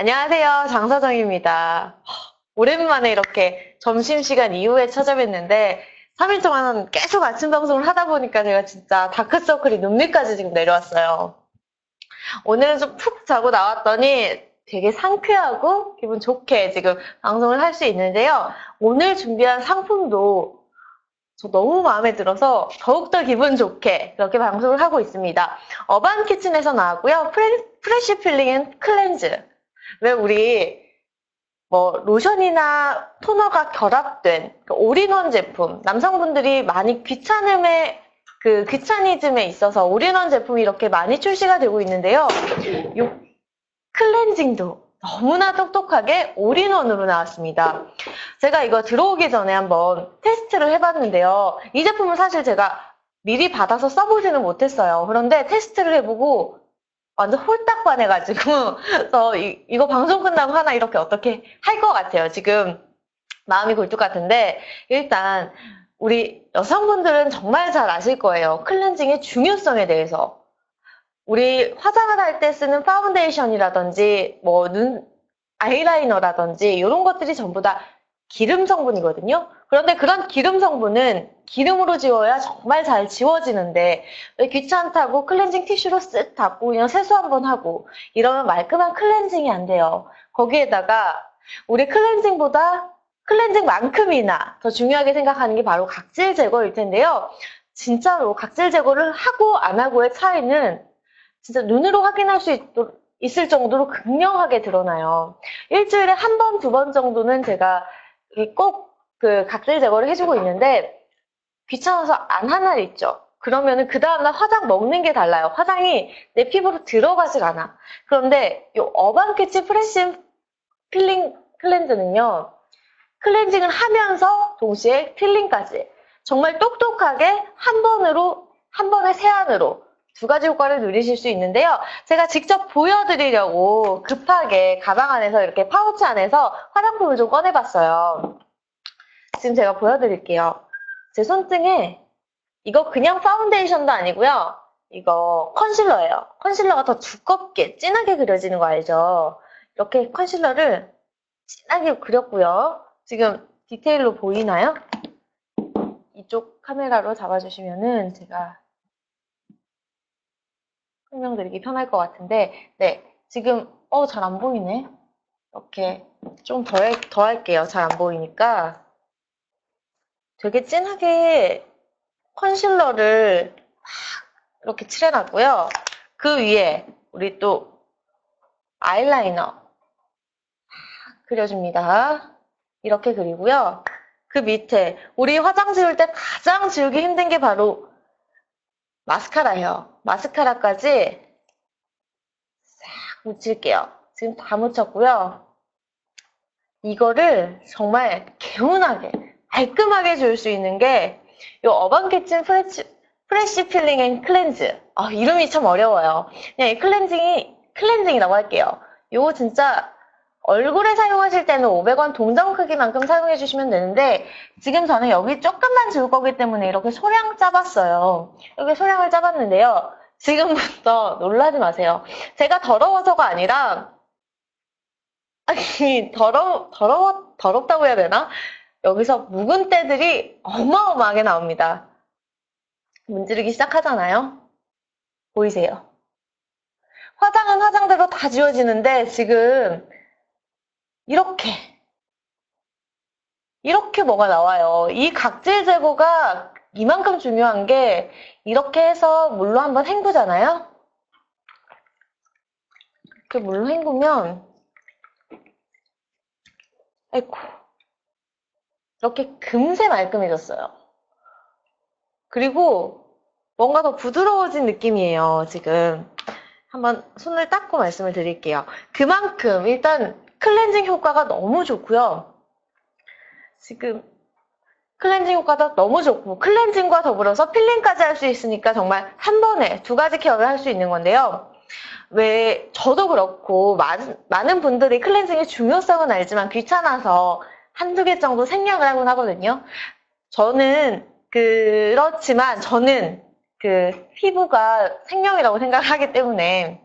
안녕하세요. 장서정입니다. 오랜만에 이렇게 점심시간 이후에 찾아뵀는데 3일 동안 계속 아침 방송을 하다 보니까 제가 진짜 다크서클이 눈밑까지 지금 내려왔어요. 오늘은 좀 푹 자고 나왔더니 되게 상쾌하고 기분 좋게 지금 방송을 할 수 있는데요. 오늘 준비한 상품도 저 너무 마음에 들어서 더욱더 기분 좋게 그렇게 방송을 하고 있습니다. 어반 키친에서 나왔고요. 프레, 프레쉬 필링 앤 클렌즈. 왜 우리 뭐 로션이나 토너가 결합된 그 올인원 제품 남성분들이 많이 귀찮음에 그 귀차니즘에 있어서 올인원 제품이 이렇게 많이 출시가 되고 있는데요. 이 클렌징도 너무나 똑똑하게 올인원으로 나왔습니다. 제가 이거 들어오기 전에 한번 테스트를 해봤는데요. 이 제품은 사실 제가 미리 받아서 써보지는 못했어요. 그런데 테스트를 해보고 완전 홀딱 반해가지고 그래서 이, 이거 방송 끝나고 하나 이렇게 어떻게 할 것 같아요. 지금 마음이 굴뚝 같은데 일단 우리 여성분들은 정말 잘 아실 거예요. 클렌징의 중요성에 대해서. 우리 화장을 할 때 쓰는 파운데이션이라든지 뭐 눈 아이라이너라든지 이런 것들이 전부 다 기름 성분이거든요. 그런데 그런 기름 성분은 기름으로 지워야 정말 잘 지워지는데 왜 귀찮다고 클렌징 티슈로 쓱 닦고 그냥 세수 한번 하고 이러면 말끔한 클렌징이 안 돼요. 거기에다가 우리 클렌징보다 클렌징만큼이나 더 중요하게 생각하는 게 바로 각질 제거일 텐데요. 진짜로 각질 제거를 하고 안 하고의 차이는 진짜 눈으로 확인할 수 있을 정도로 극명하게 드러나요. 일주일에 한 번, 두 번 정도는 제가 꼭 그 각질 제거를 해주고 있는데 귀찮아서 안한날 있죠. 그러면은 그 다음날 화장 먹는 게 달라요. 화장이 내 피부로 들어가질 않아. 그런데 이 어반캐치 프레쉬 필링 클렌즈는요. 클렌징을 하면서 동시에 필링까지 정말 똑똑하게 한 번으로 한 번의 세안으로 두 가지 효과를 누리실 수 있는데요. 제가 직접 보여드리려고 급하게 가방 안에서 이렇게 파우치 안에서 화장품을 좀 꺼내봤어요. 지금 제가 보여드릴게요. 제 손등에 이거 그냥 파운데이션도 아니고요. 이거 컨실러예요. 컨실러가 더 두껍게 진하게 그려지는 거 알죠? 이렇게 컨실러를 진하게 그렸고요. 지금 디테일로 보이나요? 이쪽 카메라로 잡아주시면은 제가 설명드리기 편할 것 같은데, 네, 지금, 어, 잘 안 보이네. 이렇게 좀 더, 더 할게요. 잘 안 보이니까. 되게 진하게 컨실러를 막 이렇게 칠해놨고요. 그 위에 우리 또 아이라이너 그려줍니다. 이렇게 그리고요. 그 밑에 우리 화장 지울 때 가장 지우기 힘든 게 바로 마스카라예요. 마스카라까지 싹 묻힐게요. 지금 다 묻혔고요. 이거를 정말 개운하게 깔끔하게 줄 수 있는 게 이 어반 키친 프레시, 프레쉬 필링 앤 클렌즈 아, 이름이 참 어려워요. 그냥 이 클렌징이 클렌징이라고 할게요. 이거 진짜 얼굴에 사용하실 때는 500원 동전 크기만큼 사용해 주시면 되는데 지금 저는 여기 조금만 지울 거기 때문에 이렇게 소량 짜봤어요. 여기 소량을 짜봤는데요. 지금부터 놀라지 마세요. 제가 더러워서가 아니라 아니 더러 더러워 더럽다고 해야 되나? 여기서 묵은 때들이 어마어마하게 나옵니다. 문지르기 시작하잖아요. 보이세요? 화장은 화장대로 다 지워지는데 지금 이렇게 이렇게 뭐가 나와요. 이 각질 제거가 이만큼 중요한 게 이렇게 해서 물로 한번 헹구잖아요. 이렇게 물로 헹구면 아이고 이렇게 금세 말끔해졌어요. 그리고 뭔가 더 부드러워진 느낌이에요, 지금. 한번 손을 닦고 말씀을 드릴게요. 그만큼 일단 클렌징 효과가 너무 좋고요. 지금 클렌징 효과도 너무 좋고 클렌징과 더불어서 필링까지 할 수 있으니까 정말 한 번에 두 가지 케어를 할 수 있는 건데요. 왜 저도 그렇고 많은, 많은 분들이 클렌징의 중요성은 알지만 귀찮아서 한두 개 정도 생략을 하곤 하거든요. 저는 그렇지만 저는 그 피부가 생명이라고 생각하기 때문에